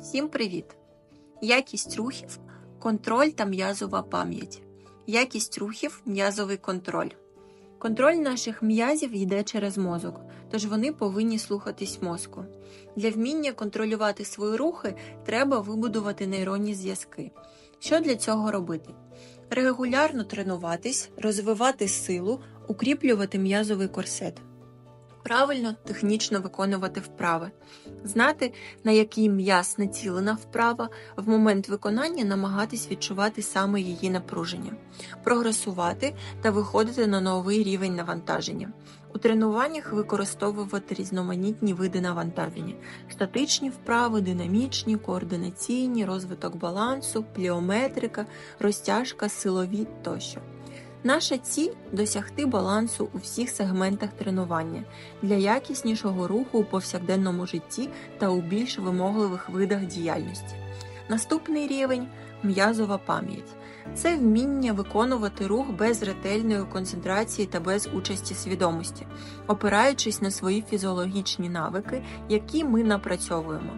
Всім привіт! Якість рухів, контроль та м'язова пам'ять. Якість рухів м'язовий контроль. Контроль наших м'язів йде через мозок, тож вони повинні слухатись мозку. Для вміння контролювати свої рухи треба вибудувати нейронні зв'язки. Що для цього робити? Регулярно тренуватись, розвивати силу, укріплювати м'язовий корсет. Правильно технічно виконувати вправи, знати, на який м'яз націлена вправа, в момент виконання намагатись відчувати саме її напруження, прогресувати та виходити на новий рівень навантаження. У тренуваннях використовувати різноманітні види навантаження, статичні вправи, динамічні, координаційні, розвиток балансу, пліометрика, розтяжка, силові тощо. Наша ціль досягти балансу у всіх сегментах тренування для якіснішого руху у повсякденному житті та у більш вимогливих видах діяльності. Наступний рівень м'язова пам'ять. Це вміння виконувати рух без ретельної концентрації та без участі свідомості, опираючись на свої фізіологічні навики, які ми напрацьовуємо.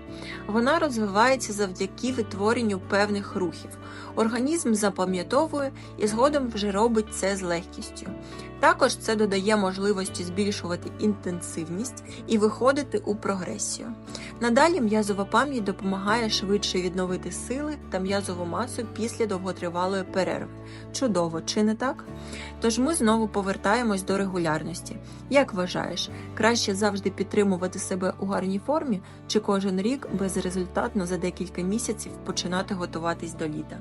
Вона розвивається завдяки витворенню певних рухів. Організм запам'ятовує і згодом вже робить це з легкістю. Також це додає можливості збільшувати інтенсивність і виходити у прогресію. Надалі м'язова пам'ять допомагає швидше відновити сили та м'язову масу після довготривалої перерви. Чудово, чи не так? Тож ми знову повертаємось до регулярності. Як вважаєш, краще завжди підтримувати себе у гарній формі, чи кожен рік безрезультатно за декілька місяців починати готуватись до літа?